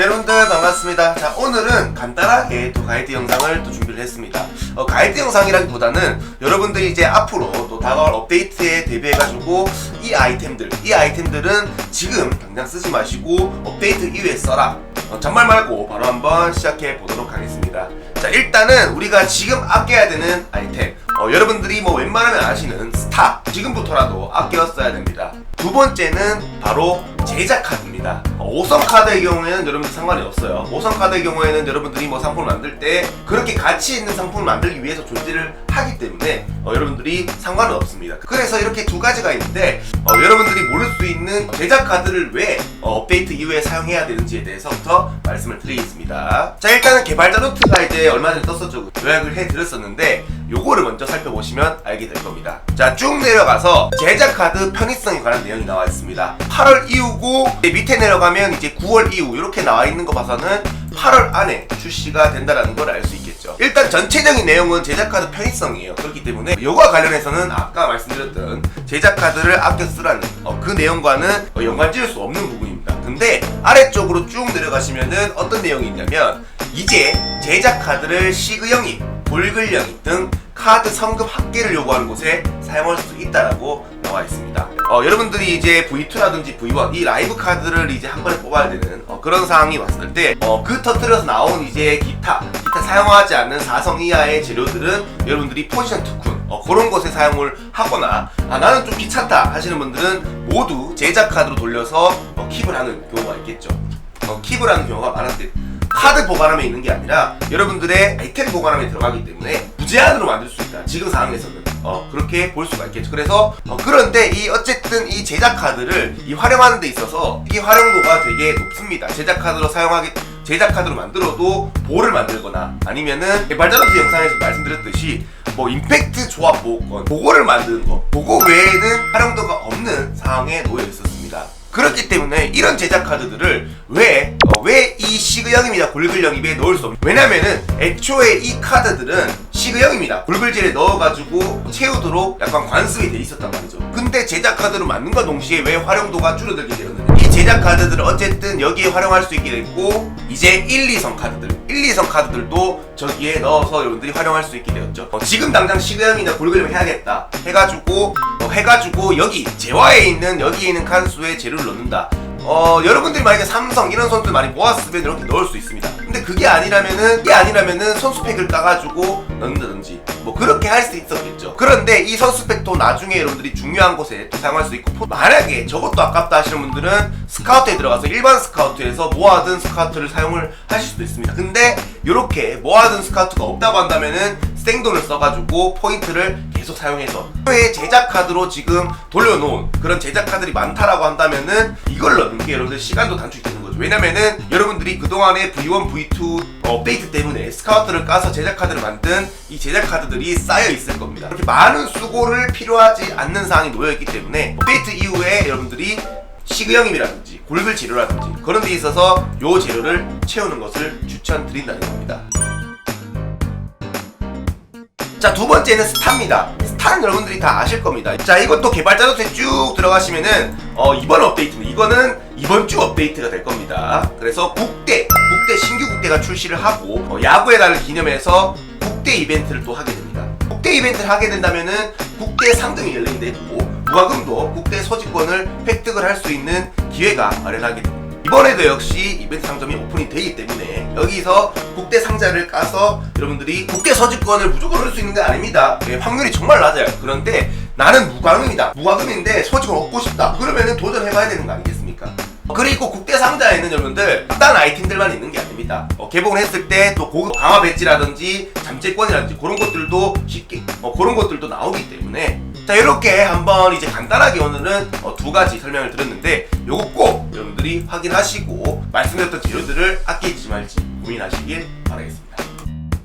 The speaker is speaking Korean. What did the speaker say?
자, 여러분들 반갑습니다. 자, 오늘은 간단하게 또 가이드 영상을 또 준비를 했습니다. 어, 가이드 영상이라기보다는 여러분들이 이제 앞으로 또 다가올 업데이트에 대비해가지고 이 아이템들, 이 아이템들은 지금 당장 쓰지 마시고 업데이트 이후에 써라. 어, 잔말 말고 바로 한번 시작해 보도록 하겠습니다. 자, 일단은 우리가 지금 아껴야 되는 아이템. 어, 여러분들이 뭐 웬만하면 아시는 스타. 지금부터라도 아껴 써야 됩니다. 두 번째는 바로 제작 카드입니다. 어, 5성 카드의 경우에는 여러분들 상관이 없어요. 5성 카드의 경우에는 여러분들이 뭐 상품을 만들 때 그렇게 가치 있는 상품을 만들기 위해서 존재를 하기 때문에 어, 여러분들이 상관은 없습니다. 그래서 이렇게 두 가지가 있는데 어, 여러분들이 모를 수 있는 제작 카드를 왜 어, 업데이트 이후에 사용해야 되는지에 대해서부터 말씀을 드리겠습니다. 자 일단은 개발자 노트가 이제 얼마 전에 떴었죠. 요약을 해드렸었는데 요거를 먼저 살펴보시면 알게 될 겁니다. 자 쭉 내려가서 제작 카드 편의성에 관한 내용이 나와 있습니다. 8월 이후고 밑에 내려가면 이제 9월 이후 이렇게 나와 있는 거 봐서는 8월 안에 출시가 된다라는 걸 알 수 있겠죠. 일단 전체적인 내용은 제작 카드 편의성이에요. 그렇기 때문에 이거와 관련해서는 아까 말씀드렸던 제작 카드를 아껴 쓰라는 어, 그 내용과는 어, 연관 지을 수 없는 부분입니다. 근데 아래쪽으로 쭉 내려가시면은 어떤 내용이 있냐면 이제 제작 카드를 시그 영입, 영입 등 카드 성급 합계를 요구하는 곳에 사용할 수 있다라고 나와 있습니다. 어, 여러분들이 이제 V2라든지 V1 이 라이브 카드를 이제 한 번에 뽑아야 되는 어, 그런 상황이 왔을 때 어, 그 터트려서 나온 이제 기타 기타 사용하지 않는 4성 이하의 재료들은 여러분들이 포지션 투쿤 어, 그런 곳에 사용을 하거나 아, 나는 좀 귀찮다 하시는 분들은 모두 제작 카드로 돌려서 어, 킵을 하는 경우가 있겠죠. 어, 킵을 하는 경우가 많은데 카드 보관함에 있는 게 아니라 여러분들의 아이템 보관함에 들어가기 때문에 무제한으로 만들 수 있다. 지금 상황에서는 어, 그렇게 볼 수가 있겠죠. 그래서 어, 그런데 이 어쨌든 이 제작 카드를 이 활용하는 데 있어서 이 활용도가 되게 높습니다. 제작 카드로 사용하기 제작 카드로 만들어도 볼을 만들거나 아니면은 발자노트 영상에서 말씀드렸듯이 뭐 임팩트 조합 보건 그거를 만드는 거 그거 외에는 활용도가 없는 상황에 놓여 있었습니다. 그렇기 때문에 이런 제작 카드들을 왜, 어, 왜이 시그형입니다. 굴글형입에 넣을 수 없는 왜냐면은 애초에 이 카드들은 시그형입니다. 굴글젤에 넣어가지고 채우도록 약간 관습이 돼 있었단 말이죠. 근데 제작 카드로 만든과 동시에 왜 활용도가 줄어들게 되었느냐. 이 제작 카드들을 어쨌든 여기에 활용할 수 있게 됐고 이제 1, 2성 카드들 1, 2성 카드들도 저기에 넣어서 여러분들이 활용할 수 있게 되었죠. 어, 지금 당장 시그형이나 굴글형 해야겠다 해가지고 어, 해가지고 여기 재화에 있는 여기에 있는 칸수에 재료를 넣는다. 어 여러분들이 만약에 삼성 이런 선수들 많이 모았으면 이렇게 넣을 수 있습니다. 근데 그게 아니라면은 그게 아니라면은 선수팩을 까가지고 넣는다든지 뭐 그렇게 할 수 있었겠죠. 그런데 이 선수팩도 나중에 여러분들이 중요한 곳에 또 사용할 수 있고 만약에 저것도 아깝다 하시는 분들은 스카우트에 들어가서 일반 스카우트에서 모아둔 스카우트를 사용을 하실 수도 있습니다. 근데 이렇게 모아둔 스카우트가 없다고 한다면은 생돈을 써가지고 포인트를 계속 사용해서 회 제작 카드로 지금 돌려놓은 그런 제작 카드들이 많다라고 한다면은 이걸 넣는 게 여러분들 시간도 단축되는 거죠. 왜냐면은 여러분들이 그동안에 V1, V2 업데이트 때문에 스카우트를 까서 제작 카드를 만든 이 제작 카드들이 쌓여 있을 겁니다. 이렇게 많은 수고를 필요하지 않는 상황이 놓여 있기 때문에 업데이트 이후에 여러분들이 시그형임이라든지 골글 재료라든지 그런 데 있어서 요 재료를 채우는 것을 추천드린다는 겁니다. 자, 두 번째는 스타입니다. 스타는 여러분들이 다 아실 겁니다. 자, 이것도 개발자 노트에 쭉 들어가시면은, 어, 이번 업데이트는, 이거는 이번 주 업데이트가 될 겁니다. 그래서 국대, 국대, 신규 국대가 출시를 하고, 어, 야구의 날을 기념해서 국대 이벤트를 또 하게 됩니다. 국대 이벤트를 하게 된다면은, 국대 상금이 열리게 되고, 무과금도 국대 소지권을 획득을 할 수 있는 기회가 마련하게 됩니다. 이번에도 역시 이벤트 상점이 오픈이 되기 때문에 여기서 국대 상자를 까서 여러분들이 국대 서지권을 무조건 얻을 수 있는 게 아닙니다. 예, 확률이 정말 낮아요. 그런데 나는 무과금이다. 무과금인데 서지권 얻고 싶다. 그러면은 도전해봐야 되는 거 아니겠습니까? 그리고 국대 상자에는 여러분들 딴 아이템들만 있는 게 아닙니다. 어, 개봉을 했을 때 또 고급 강화 배지라든지 잠재권이라든지 그런 것들도 쉽게 어, 그런 것들도 나오기 때문에 자 이렇게 한번 이제 간단하게 오늘은 어, 두 가지 설명을 드렸는데 요거 꼭 여러분들이 확인하시고 말씀드렸던 재료들을 아끼지 말지 고민하시길 바라겠습니다.